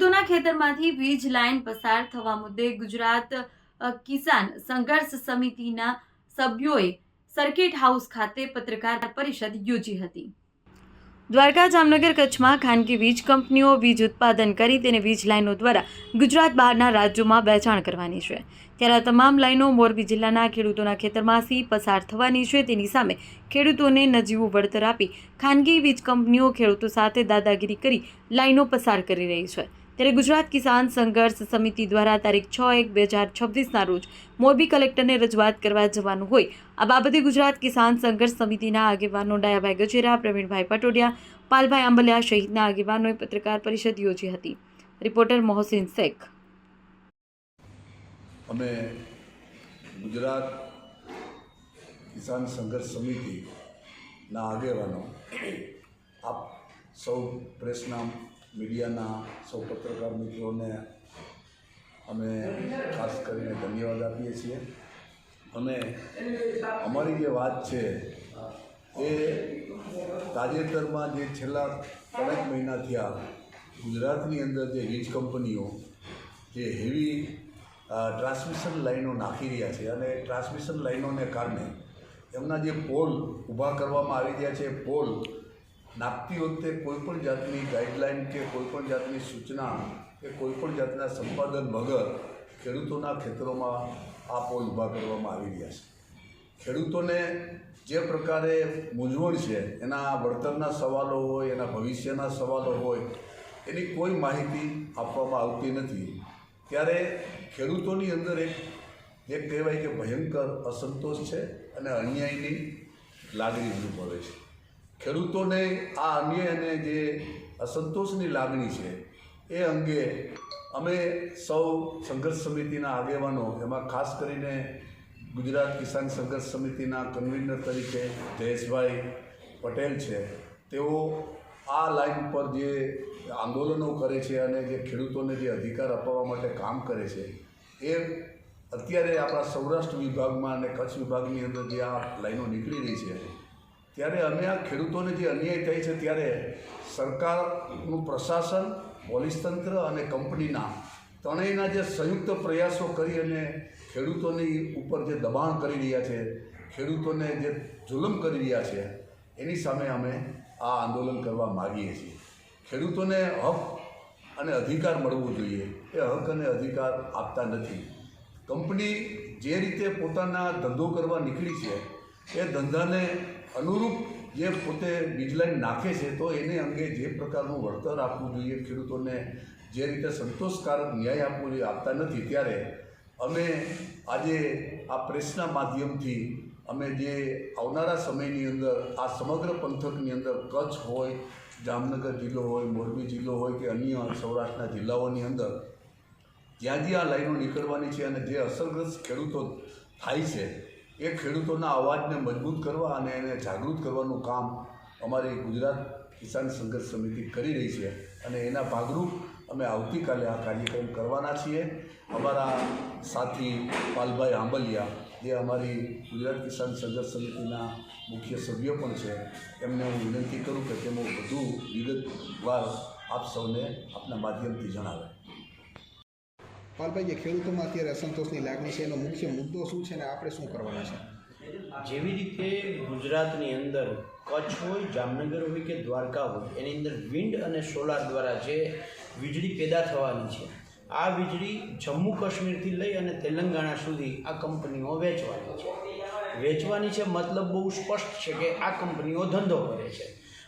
ખેડૂતોના ખેતરમાંથી વીજ લાઇન પસાર થવા મુદ્દે ગુજરાત કિસાન સંઘર્ષ સમિતિના સભ્યોએ સર્કિટ હાઉસ ખાતે પત્રકાર પરિષદ યોજી હતી. દ્વારકા જામનગર કચ્છમાં ખાનગી વીજ કંપનીઓ વીજ ઉત્પાદન કરી તેને વીજ લાઇનો દ્વારા ગુજરાત બહારના રાજ્યોમાં વેચાણ કરવાની છે. ત્યારે આ તમામ લાઇનો મોરબી જિલ્લાના ખેડૂતોના ખેતરમાંથી પસાર થવાની છે. તેની સામે ખેડૂતોને નજીવું વળતર આપી ખાનગી વીજ કંપનીઓ ખેડૂતો સાથે દાદાગીરી કરી લાઇનો પસાર કરી રહી છે. ત્યારે ગુજરાત કિસાન સંઘર્ષ સમિતિ દ્વારા તારીખ છ એક બે હજાર છવ્વીસના રોજ મોરબી કલેક્ટરને રજૂઆત કરવા જવાનું હોય. આ બાબતે ગુજરાત કિસાન સંઘર્ષ સમિતિના આગેવાનો ડાયાભાઈ ગજેરા, પ્રવીણભાઈ પટોડિયા, પાલભાઈ આંબલિયા સહિતના આગેવાનોએ પત્રકાર પરિષદ યોજી હતી. રિપોર્ટર મોહસિન શેખ. અમે ગુજરાત કિસાન સંઘર્ષ સમિતિના આગેવાનો આપ સૌ પ્રેસના મીડિયાના સૌ પત્રકાર મિત્રોને અમે ખાસ કરીને ધન્યવાદ આપીએ છીએ. અને અમારી જે વાત છે એ તાજેતરમાં જે છેલ્લા ત્રણેક મહિના થયા, ગુજરાતની અંદર જે વીજ કંપનીઓ જે હેવી ટ્રાન્સમિશન લાઈનો નાખી રહ્યા છે અને ટ્રાન્સમિશન લાઈનોને કારણે એમના જે પોલ ઊભા કરવામાં આવી રહ્યા છે, પોલ નાખતી વખતે કોઈપણ જાતની ગાઈડલાઇન કે કોઈપણ જાતની સૂચના કે કોઈપણ જાતના સંપાદન વગર ખેડૂતોના ખેતરોમાં આ પોલ ઊભા કરવામાં આવી રહ્યા છે. ખેડૂતોને જે પ્રકારે મૂંઝવણ છે, એના વળતરના સવાલો હોય, એના ભવિષ્યના સવાલો હોય, એની કોઈ માહિતી આપવામાં આવતી નથી. ત્યારે ખેડૂતોની અંદર એક એક કહેવાય કે ભયંકર અસંતોષ છે અને અન્યાયની લાગણી પડે છે. ખેડૂતોને આ અન્ય અને જે અસંતોષની લાગણી છે, એ અંગે અમે સૌ સંઘર્ષ સમિતિના આગેવાનો, એમાં ખાસ કરીને ગુજરાત કિસાન સંઘર્ષ સમિતિના કન્વીનર તરીકે જયેશભાઈ પટેલ છે. તેઓ આ લાઈન પર જે આંદોલનો કરે છે અને જે ખેડૂતોને જે અધિકાર અપાવવા માટે કામ કરે છે, એ અત્યારે આપણા સૌરાષ્ટ્ર વિભાગમાં અને કચ્છ વિભાગની અંદર જે આ લાઈનો નીકળી રહી છે. ત્યારે અમે આ ખેડૂતોને જે અન્યાય થાય છે ત્યારે સરકારનું પ્રશાસન, પોલીસ તંત્ર અને કંપનીના ત્રણેયના જે સંયુક્ત પ્રયાસો કરી અને ખેડૂતોની ઉપર જે દબાણ કરી રહ્યા છે, ખેડૂતોને જે જુલમ કરી રહ્યા છે, એની સામે અમે આ આંદોલન કરવા માગીએ છીએ. ખેડૂતોને હક અને અધિકાર મળવો જોઈએ. એ હક અને અધિકાર આપતા નથી. કંપની જે રીતે પોતાના ધંધો કરવા નીકળી છે, એ ધંધાને અનુરૂપ જે પોતે બીજલાઈન નાખે છે, તો એને અંગે જે પ્રકારનું વળતર આપવું જોઈએ, ખેડૂતોને જે રીતે સંતોષકારક ન્યાય આપવો જોઈએ, આપતા નથી. ત્યારે અમે આજે આ પ્રેસના માધ્યમથી અમે જે આવનારા સમયની અંદર, આ સમગ્ર પંથકની અંદર કચ્છ હોય, જામનગર જિલ્લો હોય, મોરબી જિલ્લો હોય કે અન્ય સૌરાષ્ટ્રના જિલ્લાઓની અંદર, જ્યાં જ્યાં આ લાઈનો નીકળવાની છે અને જે અસરગ્રસ્ત ખેડૂતો થાય છે એ ખેડૂતોના અવાજને મજબૂત કરવા અને એને જાગૃત કરવાનું કામ અમારી ગુજરાત કિસાન સંઘર્ષ સમિતિ કરી રહી છે અને એના ભાગરૂપ અમે આવતીકાલે આ કાર્યક્રમ કરવાના છીએ. અમારા સાથી પાલભાઈ આંબલિયા, જે અમારી ગુજરાત કિસાન સંઘર્ષ સમિતિના મુખ્ય સભ્યો પણ છે, એમને હું વિનંતી કરું કે તેમાં વધુ વિગતવાર આપ સૌને આપના માધ્યમથી જણાવે. પાલભાઈ જે ખેડૂતોમાં અત્યારે અસંતોષની લાગણી છે, એનો મુખ્ય મુદ્દો શું છે અને આપણે શું કરવાના છે? જેવી રીતે ગુજરાતની અંદર કચ્છ હોય, જામનગર હોય કે દ્વારકા હોય, એની અંદર વિન્ડ અને સોલાર દ્વારા જે વીજળી પેદા થવાની છે, આ વીજળી જમ્મુ કાશ્મીરથી લઈ અને તેલંગાણા સુધી આ કંપનીઓ વેચવાની છે. વેચવાની છે મતલબ બહુ સ્પષ્ટ છે કે આ કંપનીઓ ધંધો કરે છે.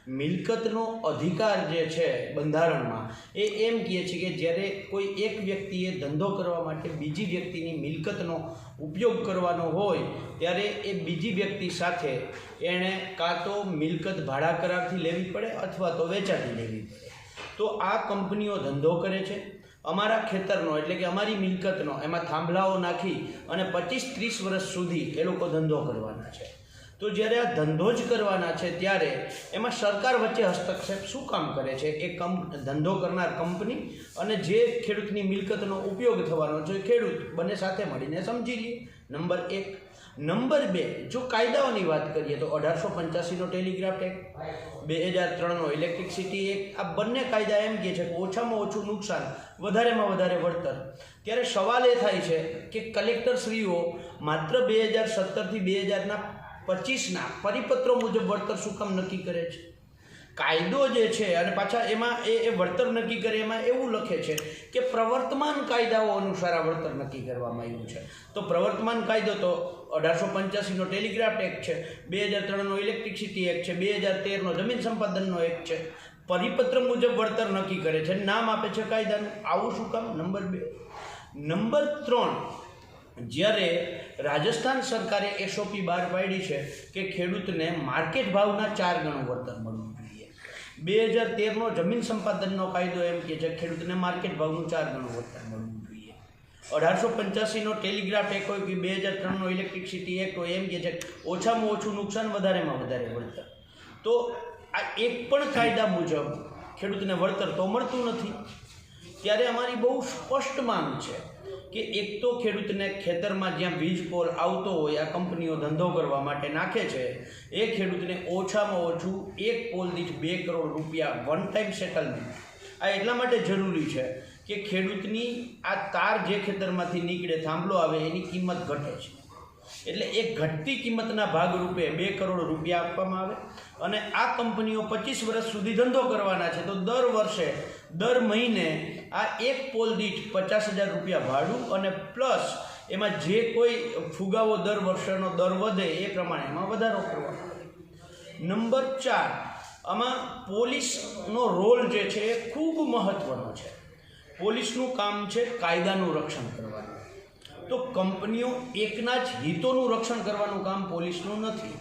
મિલકતનો અધિકાર જે છે બંધારણમાં, એ એમ કહે છે કે જ્યારે કોઈ એક વ્યક્તિએ ધંધો કરવા માટે બીજી વ્યક્તિની મિલકતનો ઉપયોગ કરવાનો હોય, ત્યારે એ બીજી વ્યક્તિ સાથે એણે કાં તો મિલકત ભાડા કરારથી લેવી પડે અથવા તો વેચાતી લેવી પડે. તો આ કંપનીઓ ધંધો કરે છે. અમારા ખેતરનો, એટલે કે અમારી મિલકતનો, એમાં થાંભલાઓ નાખી અને પચીસ ત્રીસ વર્ષ સુધી એ લોકો ધંધો કરવાના છે. તો જ્યારે આ ધંધો જ કરવાના છે ત્યારે એમાં સરકાર વચ્ચે હસ્તક્ષેપ શું કામ કરે છે? એ કમ, ધંધો કરનાર કંપની અને જે ખેડૂતની મિલકતનો ઉપયોગ થવાનો છે ખેડૂત બંને સાથે મળીને સમજી લઈએ નંબર એક. નંબર બે, જો કાયદાઓની વાત કરીએ તો અઢારસો પંચ્યાસીનો ટેલિગ્રાફ એક્ટ બે હજાર ત્રણનો ઇલેક્ટ્રિસિટી એક્ટ, આ બંને કાયદા એમ કહે છે કે ઓછામાં ઓછું નુકસાન વધારેમાં વધારે વળતર. ત્યારે સવાલ એ થાય છે કે કલેક્ટરશ્રીઓ માત્ર બે હજાર સત્તરથી બે હજારના પચીસના પરિપત્રો મુજબ વળતર શું કામ નક્કી કરે છે? કાયદો જે છે અને પાછા એમાં એ એ વળતર નક્કી કરે, એમાં એવું લખે છે કે પ્રવર્તમાન કાયદાઓ અનુસાર આ વળતર નક્કી કરવામાં આવ્યું છે. તો પ્રવર્તમાન કાયદો તો અઢારસો પંચ્યાસીનો ટેલિગ્રાફ એક્ટ છે, બે હજાર ત્રણનો ઇલેક્ટ્રિસિટી એક્ટ છે, બે હજાર તેરનો જમીન સંપાદનનો એક્ટ છે. પરિપત્ર મુજબ વળતર નક્કી કરે છે નામ આપે છે કાયદાનું. આવું શું કામ? નંબર બે. નંબર ત્રણ જ્યારે રાજસ્થાન સરકારે એસઓપી બહાર પાડી છે કે ખેડૂતને માર્કેટ ભાવના ચાર ગણું વળતર મળવું જોઈએ. બે હજાર તેરનો જમીન સંપાદનનો કાયદો એમ કહે છે, ખેડૂતને માર્કેટ ભાવનું ચાર ગણું વળતર મળવું જોઈએ. અઢારસો પંચ્યાસીનો ટેલિગ્રાફ એક હોય કે બે હજાર ત્રણનો ઇલેક્ટ્રિસિટી એક્ટ હોય એમ કહે છે, ઓછામાં ઓછું નુકસાન વધારેમાં વધારે વળતર. તો આ એક પણ કાયદા મુજબ ખેડૂતને વળતર તો મળતું નથી. ત્યારે અમારી બહુ સ્પષ્ટ માંગ છે કે એક તો ખેડૂતને ખેતરમાં જ્યાં વીજ પોલ આવતો હોય, આ કંપનીઓ ધંધો કરવા માટે નાખે છે, એ ખેડૂતને ઓછામાં ઓછું એક પોલ દીઠ બે કરોડ રૂપિયા વન ટાઈમ સેટલમેન્ટ આ એટલા માટે જરૂરી છે કે ખેડૂતની આ તાર જે ખેતરમાંથી નીકળે, થાંભલો આવે, એની કિંમત ઘટે છે. એટલે એ ઘટતી કિંમતના ભાગરૂપે બે કરોડ રૂપિયા આપવામાં આવે અને આ કંપનીઓ પચીસ વર્ષ સુધી ધંધો કરવાના છે. તો દર વર્ષે દર મહિને આ એક પોલ દીઠ પચાસ હજાર રૂપિયા ભાડું અને પ્લસ એમાં જે કોઈ ફુગાવો દર વર્ષનો દર વધે એ પ્રમાણે એમાં વધારો કરવામાં નંબર ચાર, આમાં પોલીસનો રોલ જે છે એ ખૂબ મહત્ત્વનો છે. પોલીસનું કામ છે કાયદાનું રક્ષણ કરવાનું. તો કંપનીઓ એકના જ હિતોનું રક્ષણ કરવાનું કામ પોલીસનું નથી.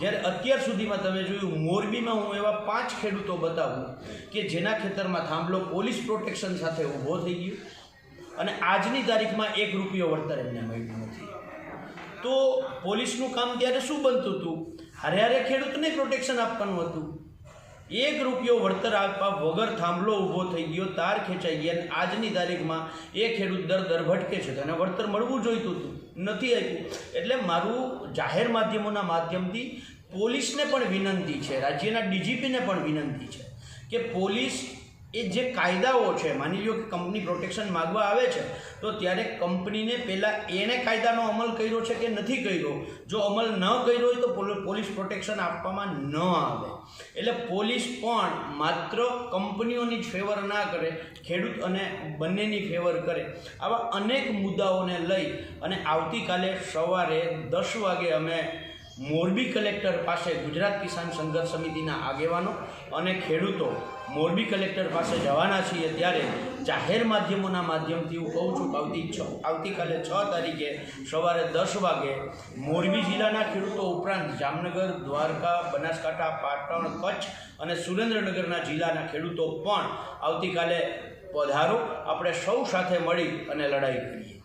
જ્યારે અત્યાર સુધીમાં તમે જોયું, મોરબીમાં હું એવા પાંચ ખેડૂતો બતાવું કે જેના ખેતરમાં થાંભલો પોલીસ પ્રોટેક્શન સાથે ઊભો થઈ ગયો અને આજની તારીખમાં એક રૂપિયો વળતર એમને મળ્યું નથી. તો પોલીસનું કામ ત્યારે શું બનતું હતું? હારે હારે ખેડૂતને પ્રોટેક્શન આપવાનું હતું. એક રૂપિયો વળતર આપવા વગર થાંભલો ઊભો થઈ ગયો, તાર ખેંચાઈ ગયા અને આજની તારીખમાં એ ખેડૂત દર દર ભટકે છે. તો એને વળતર મળવું જોઈતું હતું નથી આપ્યું. એટલે મારું જાહેર માધ્યમોના માધ્યમથી પોલીસને પણ વિનંતી છે, રાજ્યના ડીજીપીને પણ વિનંતી છે કે પોલીસ એ જે કાયદાઓ છે, માની લો કે કંપની પ્રોટેક્શન માગવા આવે છે, તો ત્યારે કંપનીને પહેલાં એને કાયદાનો અમલ કર્યો છે કે નથી કર્યો? જો અમલ ન કર્યો હોય તો પોલ- પોલીસ પ્રોટેક્શન આપવામાં ન આવે. એટલે પોલીસ પણ માત્ર કંપનીઓની ફેવર ના કરે, ખેડૂત અને બંનેની ફેવર કરે. આવા અનેક મુદ્દાઓને લઈ અને આવતીકાલે સવારે દસ વાગે અમે મોરબી કલેક્ટર પાસે ગુજરાત કિસાન સંઘર્ષ સમિતિના આગેવાનો અને ખેડૂતો મોરબી કલેક્ટર પાસે જવાના છીએ ત્યારે જાહેર માધ્યમોના માધ્યમથી હું કહું છું આવતી છ, આવતીકાલે છ તારીખે સવારે દસ વાગે મોરબી જિલ્લાના ખેડૂતો ઉપરાંત જામનગર, દ્વારકા, બનાસકાંઠા, પાટણ, કચ્છ અને સુરેન્દ્રનગરના જિલ્લાના ખેડૂતો પણ આવતીકાલે પધારો. આપણે સૌ સાથે મળી અને લડાઈ કરીએ.